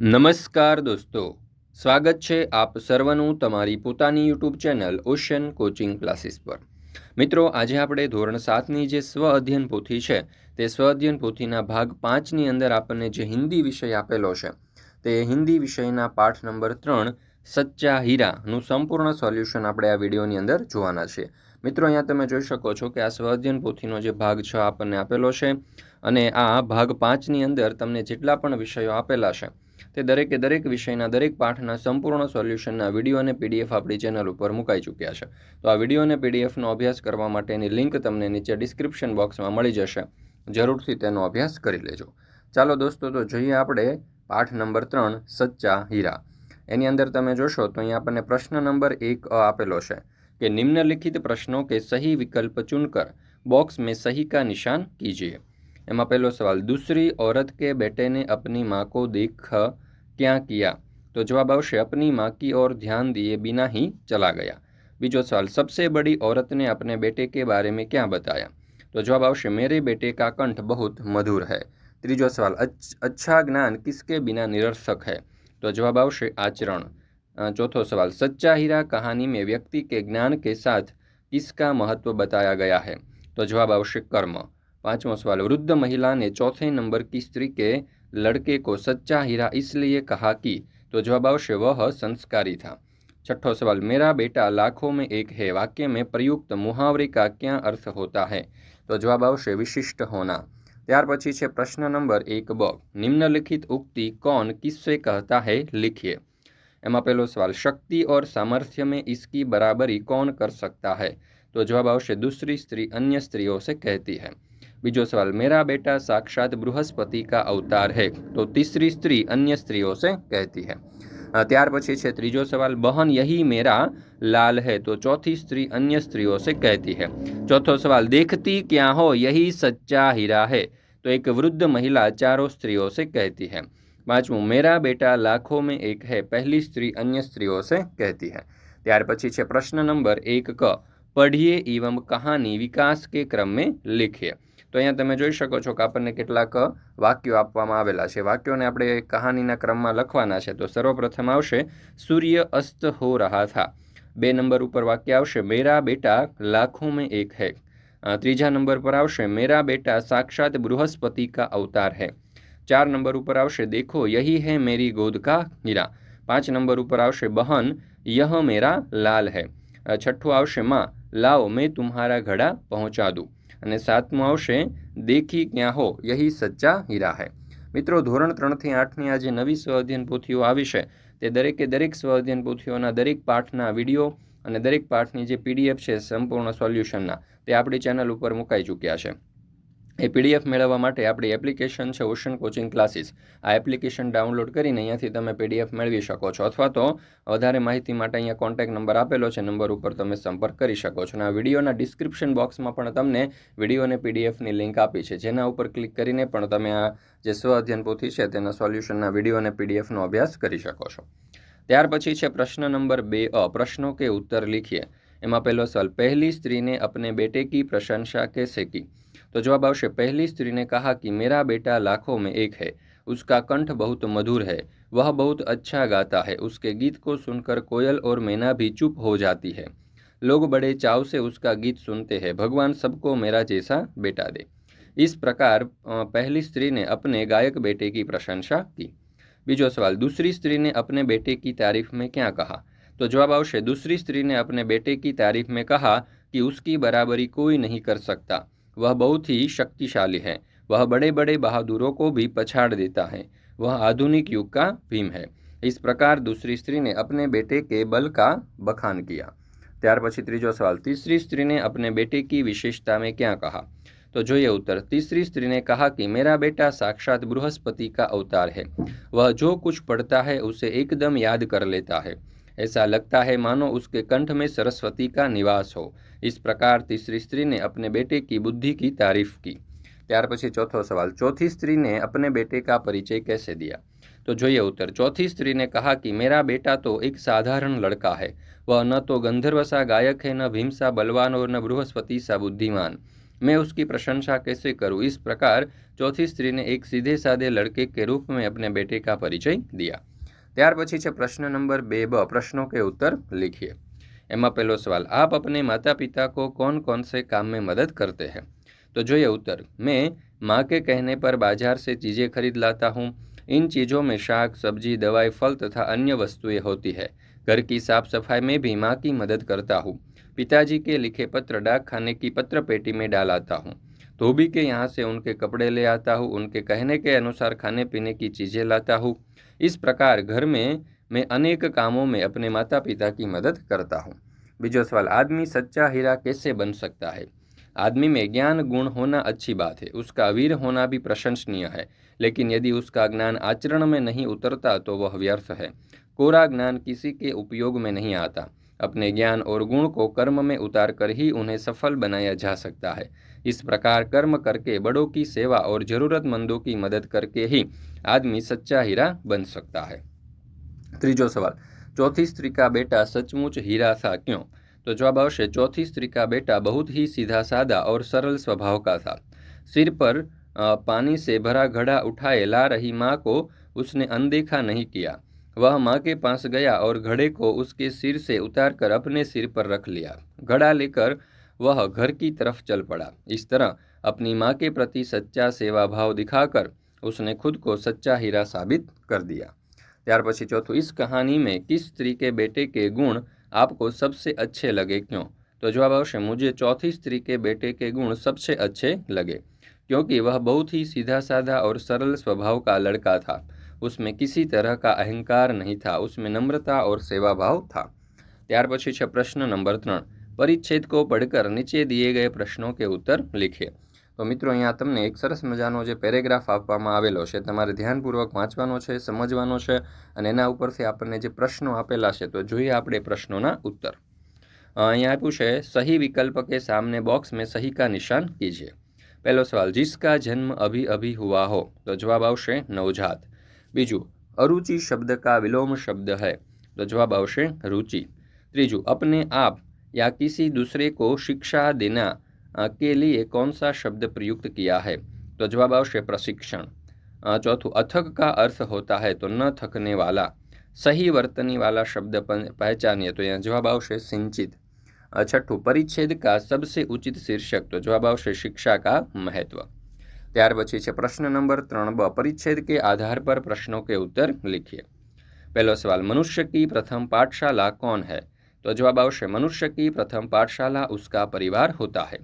નમસ્કાર દોસ્તો. સ્વાગત છે આપ સર્વનું તમારી પોતાની YouTube channel ocean coaching classes પર. મિત્રો, આજે આપણે ધોરણ સાતની જે સ્વ અધ્યયન પોથી છે, તે સ્વ અધ્યયન પોથીના ભાગ પાંચની અંદર આપણને જે હિન્દી વિષય આપેલો છે, તે હિન્દી વિષયના પાઠ નંબર ત્રણ, સચ્ચા હીરાનું સંપૂર્ણ સોલ્યુશન આપણે આ વિડીયોની અંદર જોવાના છીએ. મિત્રો, અહીંયા તમે જોઈ શકો છો કે આ સ્વ અધ્યયન પોથીનો જે ભાગ છ આપણને આપેલો છે, અને આ ભાગ પાંચની અંદર તમને જેટલા પણ વિષયો આપેલા છે તે દરેકે દરેક વિષયના દરેક પાઠના સંપૂર્ણ સોલ્યુશનના વીડિયો અને પીડીએફ આપણી ચેનલ ઉપર મુકાઈ ચૂક્યા છે. તો આ વીડિયો અને પીડીએફનો અભ્યાસ કરવા માટેની લિંક તમને નીચે ડિસ્ક્રિપ્શન બોક્સમાં મળી જશે. જરૂરથી તેનો અભ્યાસ કરી લેજો. ચાલો દોસ્તો, તો જોઈએ આપણે પાઠ નંબર ત્રણ, સચ્ચા હીરા. એની અંદર તમે જોશો તો અહીં આપણને પ્રશ્ન નંબર એક અ આપેલો છે કે નિમ્નલિખિત પ્રશ્નો કે સહી વિકલ્પ ચૂનકર. બોક્સ મેં સહી કા નિશાન કીજીએ. એમાં પહેલો સવાલ दूसरी औरत के बेटे ने अपनी माँ को देख क्या किया तो जवाब आवश्य अपनी माँ की ओर ध्यान दिए बिना ही चला गया बीजो सवाल सबसे बड़ी औरत ने अपने बेटे के बारे में क्या बताया तो जवाब आवश्य मेरे बेटे का कंठ बहुत मधुर है ત્રીજો સવાલ अच्छा ज्ञान किसके बिना निरर्थक है तो जवाब आवश्य आचरण चौथो सवाल सच्चा हीरा कहानी में व्यक्ति के ज्ञान के साथ किसका महत्व बताया गया है तो जवाब आवश्यक कर्म पांचवा सवाल वृद्ध महिला ने चौथे नंबर की स्त्री के लड़के को सच्चा हीरा इसलिए कहा कि तो जवाब अवश्य वह संस्कारी था छठो सवाल मेरा बेटा लाखों में एक है वाक्य में प्रयुक्त मुहावरे का क्या अर्थ होता है तो जवाब अवश्य विशिष्ट होना त्यार पी है प्रश्न नंबर एक ब निम्नलिखित उक्ति कौन किससे कहता है लिखिए એમાં પહેલો સવાલ શક્તિ और सामर्थ्य में इसकी बराबरी कौन कर सकता है तो जवाब आवश्य दूसरी स्त्री अन्य स्त्रियों से कहती है बीजो सवाल मेरा बेटा साक्षात बृहस्पति का अवतार है तो तीसरी स्त्री अन्य स्त्रियों से कहती है ત્યાર પછી છે ત્રીજો સવાલ બહન यही मेरा लाल है तो चौथी स्त्री अन्य स्त्रियों से कहती है चौथो सवाल देखती क्या हो यही सच्चा हीरा है तो एक वृद्ध महिला चारों स्त्रियों से कहती है पांचवू मेरा बेटा लाखों में एक है पहली स्त्री अन्य स्त्रियों से कहती है ત્યાર પછી છે પ્રશ્ન નંબર એક ક પઢીએ એવમ કહાની વિકાસ કે ક્રમ में लिखिए તો અહીંયા તમે જોઈ શકો છો કે આપણને કેટલાક વાક્યો આપવામાં આવેલા છે. વાક્યોને આપણે કહાનીના ક્રમમાં લખવાના છે. તો સર્વપ્રથમ આવશે, સૂર્ય અસ્ત હો રહા થા. બે નંબર ઉપર વાક્ય આવશે, મેરા બેટા લાખો મેં એક હૈ. ત્રીજા નંબર પર આવશે, મેરા બેટા સાક્ષાત બૃહસ્પતિ કા અવતાર હૈ. ચાર નંબર ઉપર આવશે, દેખો, યહી હૈ મેરી ગોદ કા હીરા. પાંચ નંબર ઉપર આવશે, બહન, યહ મેરા લાલ હૈ. છઠ્ઠું આવશે, માં, લાઓ, મેં તુમ્હારા ઘડા પહોંચા દઉં અને સાતમું આવશે, દેખી ક્યાં હો, યહી સચ્ચા હીરા હૈ. મિત્રો, ધોરણ ત્રણથી આઠની આ જે નવી સ્વ અધ્યયન પોથીઓ આવી છે, તે દરેકે દરેક સ્વ અધ્યયન પોથીઓના દરેક પાઠના વીડિયો અને દરેક પાઠની જે પીડીએફ છે, સંપૂર્ણ સોલ્યુશનના, તે આપણી ચેનલ ઉપર મુકાઈ ચૂક્યા છે. એ પીડીએફ મેળવવા માટે આપણી એપ્લિકેશન છે ઓશન કોચિંગ ક્લાસીસ આ એપ્લિકેશન ડાઉનલોડ કરીને અહીંયાથી તમે પીડીએફ મેળવી શકો છો. અથવા તો વધારે માહિતી માટે અહીંયા કોન્ટેક્ટ નંબર આપેલો છે. નંબર ઉપર તમે સંપર્ક કરી શકો છો. અને આ વિડીયોના ડિસ્ક્રિપ્શન બોક્સમાં પણ તમને વીડિયો અને પીડીએફની લિંક આપી છે. જેના ઉપર ક્લિક કરીને પણ તમે આ જે સ્વ અધ્યયન પોથી છે તેના સોલ્યુશનના વીડિયો અને પીડીએફનો અભ્યાસ કરી શકો છો. ત્યાર પછી છે પ્રશ્ન નંબર બે અ, પ્રશ્નો કે ઉત્તર લીખીએ. એમાં પહેલો સવાલ, પહેલી સ્ત્રીને અપને બેટે કી પ્રશંસા કે સેકી तो जवाब आवश्य पहली स्त्री ने कहा कि मेरा बेटा लाखों में एक है, उसका कंठ बहुत मधुर है, वह बहुत अच्छा गाता है, उसके गीत को सुनकर कोयल और मैना भी चुप हो जाती है। लोग बड़े चाव से उसका गीत सुनते हैं, भगवान सबको मेरा जैसा बेटा दे। इस प्रकार पहली स्त्री ने अपने गायक बेटे की प्रशंसा की। बीजो सवाल, दूसरी स्त्री ने अपने बेटे की तारीफ़ में क्या कहा? तो जवाब आवश्य दूसरी स्त्री ने अपने बेटे की तारीफ़ में कहा कि उसकी बराबरी कोई नहीं कर सकता। वह बहुत ही शक्तिशाली है। वह बड़े बड़े बहादुरों को भी पछाड़ देता है। वह आधुनिक युग का भीम है। इस प्रकार दूसरी स्त्री ने अपने बेटे के बल का बखान किया। त्यार तीजो सवाल, तीसरी स्त्री ने अपने बेटे की विशेषता में क्या कहा? तो जो ये उत्तर, तीसरी स्त्री ने कहा कि मेरा बेटा साक्षात बृहस्पति का अवतार है। वह जो कुछ पढ़ता है, उसे एकदम याद कर लेता है। ऐसा लगता है मानो उसके कंठ में सरस्वती का निवास हो इस प्रकार तीसरी स्त्री ने अपने बेटे की बुद्धि की तारीफ की ત્યાર પછી ચોથો सवाल चौथी स्त्री ने अपने बेटे का परिचय कैसे दिया तो जो ये उत्तर चौथी स्त्री ने कहा कि मेरा बेटा तो एक साधारण लड़का है वह न तो गंधर्व सा गायक है न भीम सा बलवान और न बृहस्पति सा बुद्धिमान मैं उसकी प्रशंसा कैसे करूं इस प्रकार चौथी स्त्री ने एक सीधे साधे लड़के के रूप में अपने बेटे का परिचय दिया ત્યાર પછી છે પ્રશ્ન નંબર બે બ प्रश्नों के उत्तर लिखिए એમાં પહેલો સવાલ आप अपने माता पिता को कौन कौन से काम में मदद करते हैं तो जो ये उत्तर मैं माँ के कहने पर बाजार से चीज़ें खरीद लाता हूँ इन चीज़ों में शाक सब्जी दवाई फल तथा अन्य वस्तुएं होती है घर की साफ सफाई में भी माँ की मदद करता हूँ पिताजी के लिखे पत्र डाक खाने की पत्र पेटी में डालाता हूँ धोबी के यहाँ से उनके कपड़े ले आता हूँ उनके कहने के अनुसार खाने पीने की चीज़ें लाता हूँ इस प्रकार घर में मैं अनेक कामों में अपने माता पिता की मदद करता हूँ। बीजो सवाल आदमी सच्चा हीरा कैसे बन सकता है? आदमी में ज्ञान, गुण होना अच्छी बात है। उसका वीर होना भी प्रशंसनीय है। लेकिन यदि उसका ज्ञान आचरण में नहीं उतरता तो वह व्यर्थ है। कोरा ज्ञान किसी के उपयोग में नहीं आता। अपने ज्ञान और गुण को कर्म में उतार कर ही उन्हें सफल बनाया जा सकता है इस प्रकार कर्म करके बड़ों की सेवा और ज़रूरतमंदों की मदद करके ही आदमी सच्चा हीरा बन सकता है ત્રીજો સવાલ चौथी स्त्री का बेटा सचमुच हीरा था क्यों तो जवाब अवश्य चौथी स्त्री का बेटा बहुत ही सीधा साधा और सरल स्वभाव का था सिर पर पानी से भरा घड़ा उठाए ला रही माँ को उसने अनदेखा नहीं किया वह माँ के पास गया और घड़े को उसके सिर से उतारकर अपने सिर पर रख लिया घड़ा लेकर वह घर की तरफ चल पड़ा इस तरह अपनी माँ के प्रति सच्चा सेवा भाव दिखाकर उसने खुद को सच्चा हीरा साबित कर दिया ત્યાર પછી ચોથું इस कहानी में किस स्त्री के बेटे के गुण आपको सबसे अच्छे लगे क्यों तो जवाब आवश्य मुझे चौथी स्त्री के बेटे के गुण सबसे अच्छे लगे क्योंकि वह बहुत ही सीधा साधा और सरल स्वभाव का लड़का था उसमें किसी तरह का अहंकार नहीं था, उसमें नम्रता और सेवा भाव था। त्यार प्रश्न नंबर तरह परिच्छेद को पढ़कर नीचे दिए गए प्रश्नों के उत्तर लिखे। तो मित्रों अँ तमने एक सरस मज़ा पेरेग्राफ आप ध्यानपूर्वक वाँचवा है समझवा है और आपने जो प्रश्नों आपेला तो जो आप प्रश्नों उत्तर अँ आप सही विकल्प के सामने बॉक्स में सही का निशान कीजिए पहलो सवाल जिसका जन्म अभी अभी हुआ हो तो जवाब आवश्यक नवजात બીજું અરુચિ શબ્દ કા વિલોમ શબ્દ है તો જવાબ આવશે रुचि ત્રીજું अपने आप या किसी दूसरे को शिक्षा देना के लिए कौन सा शब्द प्रयुक्त किया है तो जवाब आवश्य प्रशिक्षण चौथु अथक का अर्थ होता है तो न थकने वाला सही वर्तनी वाला शब्द पहचानिए तो यहाँ जवाब आवश्य सिंचित छठू परिच्छेद का सबसे उचित शीर्षक तो जवाब आवश्य शिक्षा का महत्व त्यार प्रश्न नंबर त्रन ब, परिच्छेद के आधार पर प्रश्नों के उत्तर लिखिए। पहला सवाल, मनुष्य की प्रथम पाठशाला कौन है? तो जवाब आवश्य मनुष्य की प्रथम पाठशाला उसका परिवार होता है।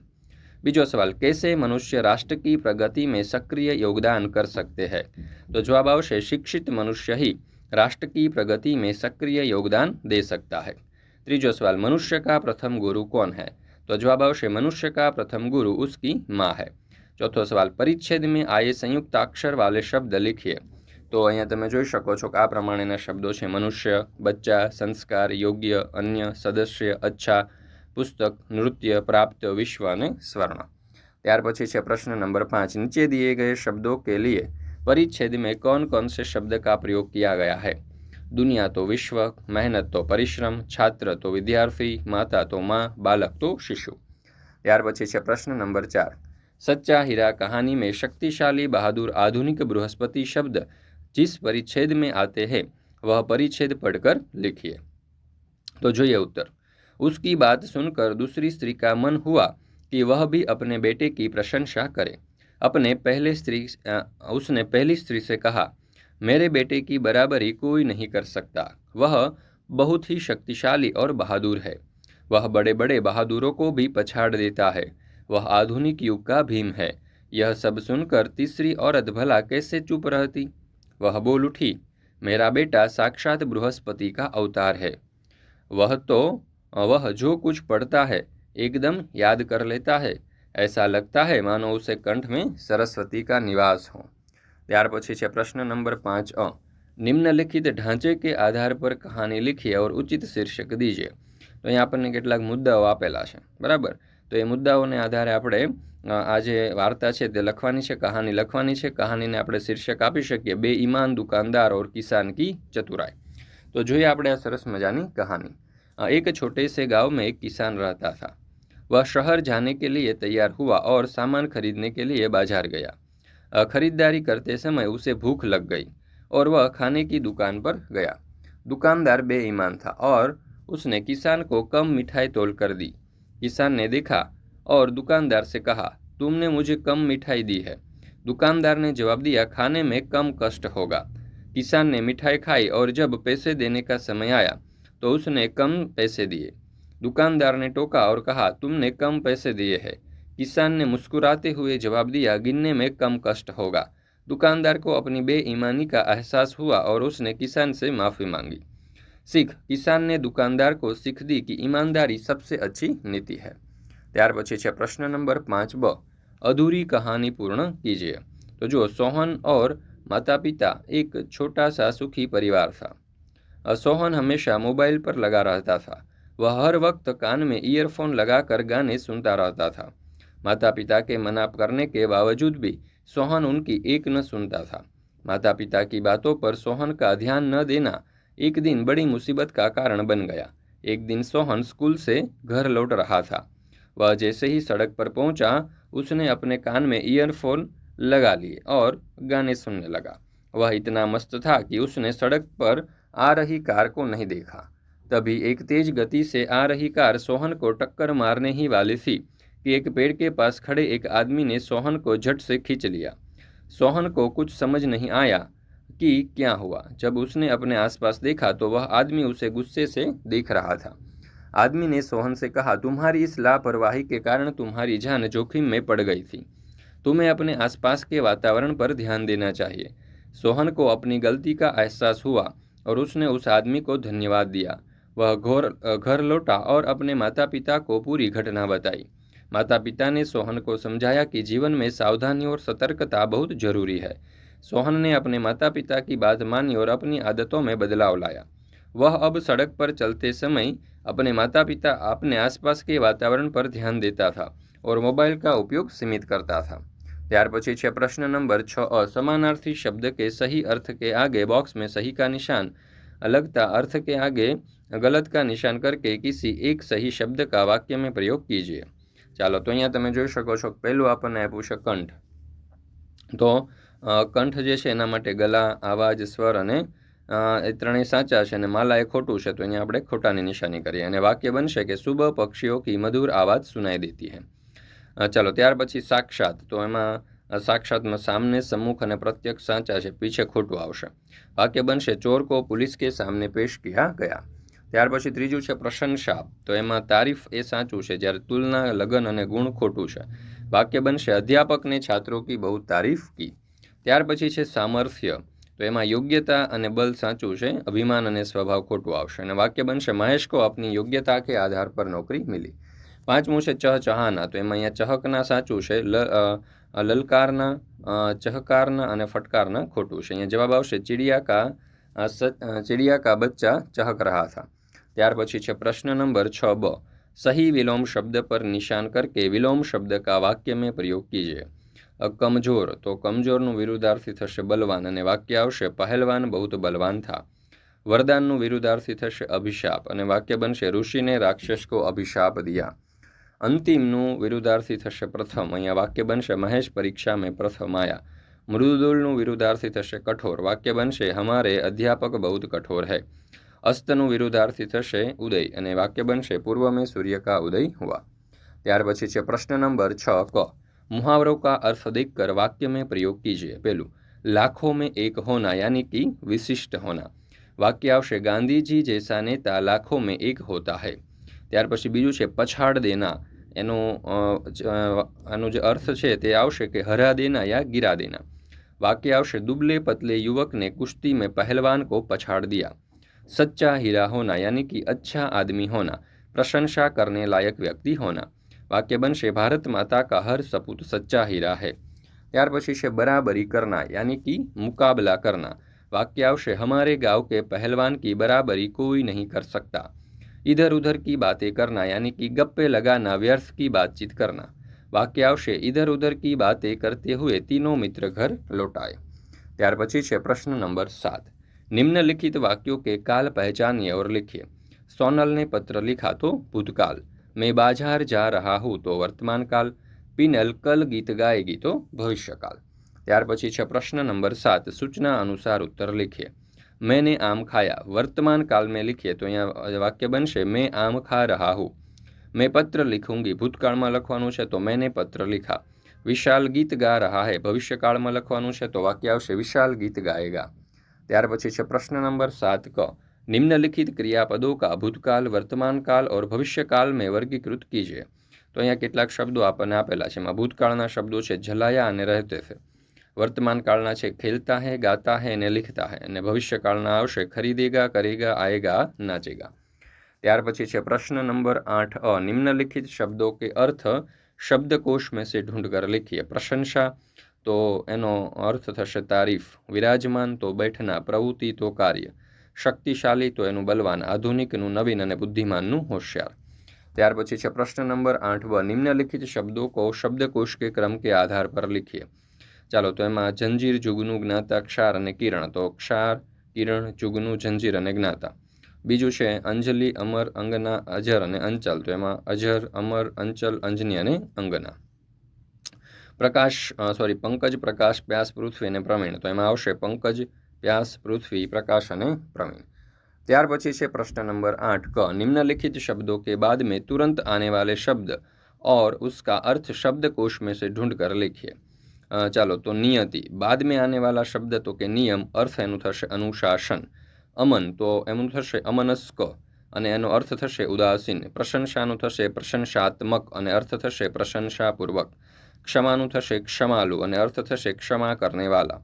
बीजो सवाल, कैसे मनुष्य राष्ट्र की प्रगति में सक्रिय योगदान कर सकते हैं? तो जवाब अवश्य, शिक्षित मनुष्य ही राष्ट्र की प्रगति में सक्रिय योगदान दे सकता है। त्रीजो सवाल, मनुष्य का प्रथम गुरु कौन है? तो जवाब अवश्य, मनुष्य का प्रथम गुरु उसकी माँ है। चौथो सवाल परिच्छेद में आए संयुक्त अक्षर वाले शब्द लिखिए तो अँ તમે જોઈ શકો છો કે આ પ્રમાણેના શબ્દો છે મનુષ્ય બચ્ચા સંસ્કાર યોગ્ય અન્ય સદસ્ય અચ્છા पुस्तक नृत्य प्राप्त विश्व ने स्वर्ण ત્યાર પછી છે પ્રશ્ન नंबर पाँच नीचे दिए गए शब्दों के लिए परिच्छेद में कौन कौन से शब्द का प्रयोग किया गया है दुनिया तो विश्व मेहनत तो परिश्रम छात्र तो विद्यार्थी माता तो माँ बालक तो शिशु ત્યાર પછી છે પ્રશ્ન નંબર ચાર सच्चा हीरा कहानी में शक्तिशाली बहादुर आधुनिक बृहस्पति शब्द जिस परिच्छेद में आते हैं, वह परिच्छेद पढ़कर लिखिए। तो ये उत्तर। उसकी बात सुनकर दूसरी स्त्री का मन हुआ कि वह भी अपने बेटे की प्रशंसा करे। अपने पहले स्त्री उसने पहली स्त्री से कहा, मेरे बेटे की बराबरी कोई नहीं कर सकता। वह बहुत ही शक्तिशाली और बहादुर है। वह बड़े बड़े बहादुरों को भी पछाड़ देता है। वह आधुनिक युग का भीम है यह सब सुनकर तीसरी औरत भला कैसे चुप रहती वह बोल उठी मेरा बेटा साक्षात बृहस्पति का अवतार है वह तो वह जो कुछ पढ़ता है एकदम याद कर लेता है ऐसा लगता है मानो उसे कंठ में सरस्वती का निवास हो ત્યાર પછી છે પ્રશ્ન નંબર પાંચ અ નિમ્નલિખિત ઢાંચે કે આધાર પર કહાની લીખીએ ઓર ઉચિત શીર્ષક દીજીએ તો અહીંયા આપણને કેટલાક મુદ્દાઓ આપેલા છે બરાબર તો એ મુદ્દાઓને આધારે આપણે આ જે વાર્તા છે તે લખવાની છે કહાની લખવાની છે કહાનીને આપણે શીર્ષક આપી શકીએ બે ઈમાન દુકાનદાર ઓર કિસાન કી ચતુરાઈ તો જોઈએ આપણે આ સરસ મજાની કહાની एक छोटे से गांव में एक किसान रहता था वह शहर जाने के लिए तैयार हुआ और सामान खरीदने के लिए बाजार गया खरीदारी करते समय उसे भूख लग गई और वह खाने की दुकान पर गया दुकानदार बेईमान था और उसने किसान को कम मिठाई तोल कर दी किसान ने देखा और दुकानदार से कहा, तुमने मुझे कम मिठाई दी है। दुकानदार ने जवाब दिया, खाने में कम कष्ट होगा। किसान ने मिठाई खाई और जब पैसे देने का समय आया तो उसने कम पैसे दिए। दुकानदार ने टोका और कहा, तुमने कम पैसे दिए हैं। किसान ने मुस्कुराते हुए जवाब दिया, गिनने में कम कष्ट होगा। दुकानदार को अपनी बेईमानी का एहसास हुआ और उसने किसान से माफ़ी मांगी। सीख किसान ने दुकानदार को सीख दी कि ईमानदारी सबसे अच्छी नीति है ત્યાર પછી છે પ્રશ્ન નંબર પાંચ બ अधूरी कहानी पूर्ण कीजिए तो जो सोहन और माता पिता एक छोटा सा सुखी परिवार था सोहन हमेशा मोबाइल पर लगा रहता था वह हर वक्त कान में ईयरफोन लगाकर गाने सुनता रहता था माता पिता के मना करने के बावजूद भी सोहन उनकी एक न सुनता था माता पिता की बातों पर सोहन का ध्यान न देना एक दिन बड़ी मुसीबत का कारण बन गया। एक दिन सोहन स्कूल से घर लौट रहा था। वह जैसे ही सड़क पर पहुँचा, उसने अपने कान में ईयरफोन लगा लिए और गाने सुनने लगा। वह इतना मस्त था कि उसने सड़क पर आ रही कार को नहीं देखा। तभी एक तेज गति से आ रही कार सोहन को टक्कर मारने ही वाली थी कि एक पेड़ के पास खड़े एक आदमी ने सोहन को झट से खींच लिया। सोहन को कुछ समझ नहीं आया कि क्या हुआ। जब उसने अपने आसपास देखा तो वह आदमी उसे गुस्से से देख रहा था। आदमी ने सोहन से कहा, तुम्हारी इस लापरवाही के कारण तुम्हारी जान जोखिम में पड़ गई थी। तुम्हें अपने आसपास के वातावरण पर ध्यान देना चाहिए सोहन को अपनी गलती का एहसास हुआ और उसने उस आदमी को धन्यवाद दिया। वह घोर, घर लौटा और अपने माता पिता को पूरी घटना बताई। माता पिता ने सोहन को समझाया कि जीवन में सावधानी और सतर्कता बहुत ज़रूरी है। सोहन ने अपने माता पिता की बात मानी और अपनी आदतों में बदलाव लाया। वह अब सड़क पर चलते समय अपने माता पिता अपने आसपास के वातावरण पर ध्यान देता था और मोबाइल का उपयोग सीमित करता था। त्यार પછી છે પ્રશ્ન નંબર છ અ સમાનાર્થી શબ્દ કે સહી અર્થ કે बॉक्स में सही का निशान, अलगता अर्थ के आगे गलत का निशान करके किसी एक सही शब्द का वाक्य में प्रयोग कीजिए। चलो तो अँ તમે जो શકો अपन आप આપણને तो કંઠ જે છે એના માટે ગલા, આવાજ, સ્વર અને એ ત્રણેય સાચા છે અને માલા એ ખોટું છે, તો અહીંયા આપણે ખોટાની નિશાની કરીએ. અને વાક્ય બનશે કે શુભ પક્ષીઓ કી મધુર આવાજ સુનાઈ દેતી હે. ચાલો, ત્યાર પછી સાક્ષાત. તો એમાં સાક્ષાતમાં સામને સમ્મુખ અને પ્રત્યક્ષ સાચા છે, પીછે ખોટું આવશે. વાક્ય બનશે ચોર કો પોલીસ કે સામને પેશ કિયા ગયા. ત્યાર પછી ત્રીજું છે પ્રશંસા તો એમાં તારીફ એ સાચું છે, જ્યારે તુલના, લગન અને ગુણ ખોટું છે. વાક્ય બનશે, અધ્યાપકને છાત્રો કી બહુ તારીફ કી. ત્યાર પછી છે સામર્થ્ય. તો એમાં યોગ્યતા અને બલ સાચું છે, અભિમાન અને સ્વભાવ ખોટું આવશે. અને વાક્ય બનશે, મહેશ કો આપની યોગ્યતા કે આધાર પર નોકરી મિલી. પાંચમું છે, ચહ ચહાના. તો એમાં અહીંયા ચહકના સાચું છે લલકારના ચહકારના અને ફટકારના ખોટું છે. અહીંયા જવાબ આવશે ચિડિયા કા ચિડિયા કા બચ્ચા ચહક રહા હતા. ત્યાર પછી છે, પ્રશ્ન નંબર છ, બ. સહી વિલોમ શબ્દ પર નિશાન કરકે વિલોમ શબ્દ કા વાક્ય મેં પ્રયોગ કીजिए કમજોર. તો કમજોરનું વિરુદ્ધાર્થી થશે બલવાન અને વાક્ય આવશે પહેલવાન બહુ બલવાન થા. વરદાનનું વિરુદ્ધાર્થી થશે અભિશાપ અને વાક્ય બનશે ઋષિને રાક્ષસ કો અભિશાપ દિયા. અંતિમનું વિરુદ્ધાર્થી થશે પ્રથમ. અહીંયા વાક્ય બનશે મહેશ પરીક્ષા મેં પ્રથમ આયા. મૃદુલનું વિરુદ્ધાર્થી થશે કઠોર. વાક્ય બનશે હમારે અધ્યાપક બહુ કઠોર હૈ. અસ્તનું વિરુદ્ધાર્થી થશે ઉદય અને વાક્ય બનશે પૂર્વ મેં સૂર્ય કા ઉદય હુઆ. ત્યાર પછી છે પ્રશ્ન નંબર છ ક. मुहावरों का अर्थ देखकर वाक्य में प्रयोग कीजिए पहलू लाखों में एक होना यानी कि विशिष्ट होना વાક્ય આવશે ગાંધીજી જેસા નેતા લાખોમાં એક હોતા હૈ ત્યાર પછી બીજું છે પછાડ દેના એનો આનો જે અર્થ છે તે આવશે કે હરા દેના યા ગિરા દેના વાક્ય આવશે दुबले पतले युवक ने कुश्ती में पहलवान को पछाड़ दिया सच्चा हीरा होना यानी कि अच्छा आदमी होना प्रशंसा करने लायक व्यक्ति होना वाक्य बनशे भारत माता का हर सपूत सच्चा हीरा है ત્યાર પછી છે બરાબરી કરના यानी कि मुकाबला करना वाक्य आवश्य हमारे गांव के पहलवान की बराबरी कोई नहीं कर सकता इधर उधर की बातें करना यानी कि गप्पे लगाना व्यर्थ की बातचीत करना वाक्य आवश्य इधर उधर की बातें करते हुए तीनों मित्र घर लौटाए ત્યાર પછી છે પ્રશ્ન નંબર સાત निम्नलिखित वाक्यों के काल पहचानिए और लिखिए सोनल ने पत्र लिखा तो भूतकाल મેં બાજાર જા રહા હું તો વર્તમાનકાલ પિનલ કલ ગીત ગાયેગી તો ભવિષ્યકાલ ત્યાર પછી છે પ્રશ્ન નંબર સાત, સૂચના અનુસાર ઉત્તર લખીએ. મેને આમ ખાયા. વર્તમાનકાલ મેં में તો અહીંયા વાક્ય બનશે, મેં આમ ખા રહા હું. મેં પત્ર લિખુંગી. ભૂતકાળમાં લખવાનું છે તો મેને પત્ર લિખા. વિશાલ ગીત ગા રહા હે. ભવિષ્યકાળમાં લખવાનું છે તો વાક્ય આવશે, વિશાલ ગીત ગાયેગા. ત્યાર પછી છે પ્રશ્ન નંબર સાત ક. निम्नलिखित क्रियापदों का भूतकाल वर्तमान काल और भविष्यकाल में वर्गीकृत कीजिए। તો અહીંયા કેટલાક શબ્દો આપણને આપેલા છે. એમાં ભૂતકાળના શબ્દો છે જલાયા અને રહેતે છે વર્તમાન કાળના છે, ખેલતા હૈ, ગાતા હે અને લિખતા હે. અને ભવિષ્યકાળના આવશે, ખરીદેગા, કરેગા, આયેગા, નાચેગા. ત્યાર પછી છે, પ્રશ્ન નંબર આઠ અ. નિમ્નલિખિત શબ્દો કે અર્થ શબ્દકોશ મેં સે ઢૂંઢ કર લખીએ. પ્રશંસા, તો એનો અર્થ થશે તારીફ. વિરાજમાન, તો બેઠના. પ્રવૃત્તિ, તો કાર્ય. શક્તિશાલી તો એનું બલવાન આધુનિકનું, નવીન અને બુદ્ધિમાનનું હોશિયાર. ત્યાર પછી છે પ્રશ્ન નંબર આઠ બ, નિમ્નલિખિત શબ્દો કો શબ્દકોશ કે ક્રમ કે આધાર પર લખીએ. ચાલો તો એમાં જંજીર, જુગનું જ્ઞાતા, ક્ષાર અને કિરણ. તો ક્ષાર, કિરણ, જુગનું, જંજીર અને જ્ઞાતા. બીજું છે અંજલિ, અમર, અંગના, અજર અને અંચલ. તો એમાં અજર, અમર, અંચલ, અંજની અને અંગના. પ્રકાશ સોરી પંકજ, પ્રકાશ પ્યાસ પૃથ્વી અને પ્રવીણ. તો એમાં આવશે પંકજ પ્યાસ પૃથ્વી પ્રકાશ અને પ્રવીણ ત્યાર પછી છે પ્રશ્ન નંબર આઠ ક निम्नलिखित शब्दों के बाद में तुरंत आने वाले शब्द और उसका अर्थ शब्द कोश में से ढूंढ कर लिखिए ચાલો તો નિયતિ બાદ મેં આને વાલા શબ્દ તો કે નિયમ અર્થ એનું થશે અનુશાસન અમન તો એનું થશે અમનસ્ક અને એનો અર્થ થશે ઉદાસીન પ્રશંસાનું થશે પ્રશંસાત્મક અને અર્થ થશે પ્રશંસાપૂર્વક ક્ષમાનું થશે ક્ષમાલુ અને અર્થ થશે ક્ષમા કરનેવાલા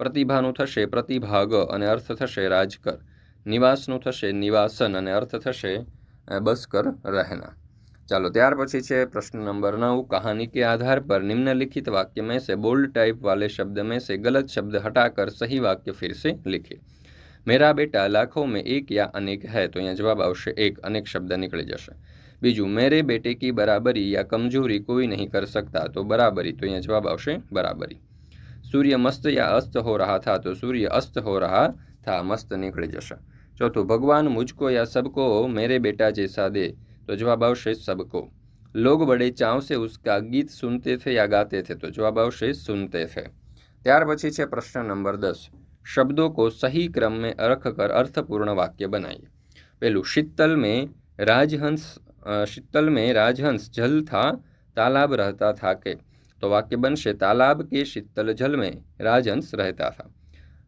પ્રતિભાનું થશે પ્રતિભાગ અને અર્થ થશે રાજકર નિવાસનું થશે નિવાસન અને અર્થ થશે બસકર રહેના चलो ત્યાર પછી છે પ્રશ્ન નંબર नौ कहानी के आधार पर निम्नलिखित वाक्य में से बोल्ड टाइप वाले शब्द में से गलत शब्द हटाकर सही वाक्य फिर से लिखिए मेरा बेटा लाखों में एक या अनेक है तो यहाँ जवाब આવશે એક અનેક શબ્દ નીકળી જશે બીજું मेरे बेटे की बराबरी या कमजोरी कोई नहीं कर सकता तो बराबरी तो यहाँ जवाब આવશે बराबरी સૂર્ય મસ્ત યા અસ્ત હો રહા થા, તો સૂર્ય અસ્ત હો રહા થા, મસ્ત નીકળી જશે. ચોથું, ભગવાન મુજકો યા સબકો મેરે બેટા જૈસા દે. તો જવાબ આવશે સબકો. લોગ બડે ચાવ સે ઉસકા ગીત સુનતે થે યા ગાતે થે? તો જવાબ આવશે સુનતે થે. ત્યાર પછી છે પ્રશ્ન નંબર દસ. શબ્દો કો સહી ક્રમ મેં અર્થ કર અર્થપૂર્ણ વાક્ય બનાવીએ પહેલું શીતલ મેં રાજહંસ शीतल મેં રાજહંસ जल था तालाब रहता था के तो वाक्य बनशे तालाब के शीतल जल में राजहंस रहता था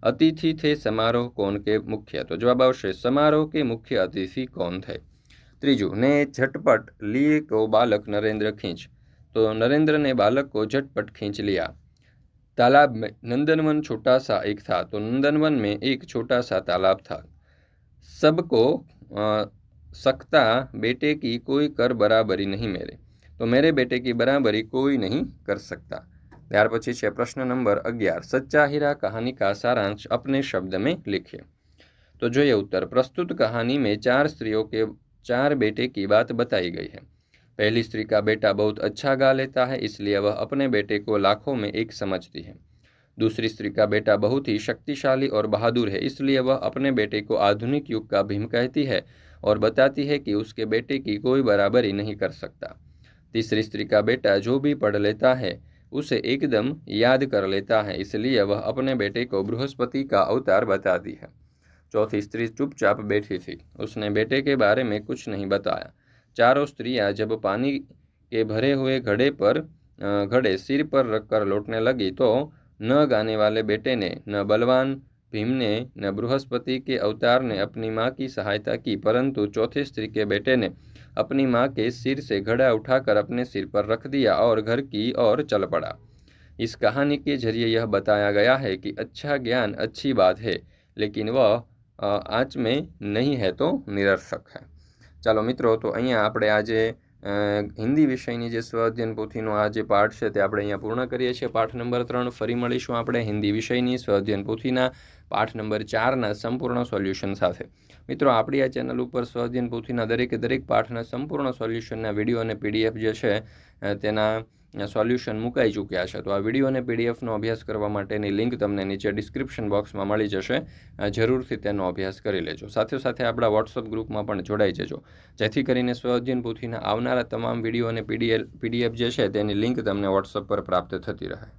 अतिथि थे समारोह कौन के मुख्य तो जवाब आवश्य समारोह के मुख्य अतिथि कौन थे ત્રીજું ને झटपट लिए को बालक नरेंद्र खींच तो नरेंद्र ने बालक को झटपट खींच लिया तालाब में नंदनवन छोटा सा एक था तो नंदनवन में एक छोटा सा तालाब था सबको सकता बेटे की कोई कर बराबरी नहीं मेरे तो मेरे बेटे की बराबरी कोई नहीं कर सकता। त्यार प्रश्न नंबर अगियार। सच्चा हीरा कहानी का सारांश अपने शब्द में लिखिए तो जो ये उत्तर, प्रस्तुत कहानी में चार स्त्रियों के, चार बेटे की बात बताई गई है। पहली स्त्री का बेटा बहुत अच्छा गा लेता है, इसलिए वह अपने बेटे को लाखों में एक समझती है। दूसरी स्त्री का बेटा बहुत ही शक्तिशाली और बहादुर है, इसलिए वह अपने बेटे को आधुनिक युग का भीम कहती है और बताती है कि उसके बेटे की कोई बराबरी नहीं कर सकता। तीसरी स्त्री का बेटा जो भी पढ़ लेता है, उसे एकदम याद कर लेता है, इसलिए वह अपने बेटे को बृहस्पति का अवतार बताती है। चौथी स्त्री चुपचाप बैठी थी। उसने बेटे के बारे में कुछ नहीं बताया। चारों स्त्रियाँ जब पानी के भरे हुए घड़े पर घड़े सिर पर रखकर लौटने लगी तो न गाने वाले बेटे ने, न बलवान भीम ने, न बृहस्पति के अवतार ने अपनी माँ की सहायता की, परंतु चौथे स्त्री के बेटे ने अपनी माँ के सिर से घड़ा उठाकर अपने सिर पर रख दिया और घर की ओर चल पड़ा इस कहानी के जरिए यह बताया गया है कि अच्छा ज्ञान अच्छी बात है लेकिन वह આંચ મેં નહીં હે તો નિરર્થક હે ચાલો મિત્રો તો અહીંયા આપણે આજે હિન્દી વિષયની જે સ્વઅધ્યયન પોથીનો આ જે પાઠ છે તે આપણે અહીંયા પૂર્ણ કરીએ છીએ. પાઠ નંબર ત્રણ, ફરી મળીશું આપણે હિન્દી વિષયની સ્વ અધ્યયન પોથીના પાઠ નંબર ચારના સંપૂર્ણ સોલ્યુશન સાથે. મિત્રો, આપણી આ ચેનલ ઉપર સ્વ અધ્યયન પોથીના દરેકે દરેક પાઠના સંપૂર્ણ સોલ્યુશનના વીડિયો અને પીડીએફ જે છે તેના સોલ્યુશન મુકાઈ ચૂક્યા છે. તો આ વીડિયો અને પીડીએફનો અભ્યાસ કરવા માટેની લિંક તમને નીચે ડિસ્ક્રિપ્શન બોક્સમાં મળી જશે. જરૂરથી તેનો અભ્યાસ કરી લેજો. સાથે સાથે આપણા વોટ્સઅપ ગ્રુપમાં પણ જોડાઈ જજો. જેથી કરીને સ્વ અધ્યયન પોથીના આવનારા તમામ વીડિયો અને પીડીએફ પીડીએફ જે છે તેની લિંક તમને વોટ્સઅપ પર પ્રાપ્ત થતી રહે.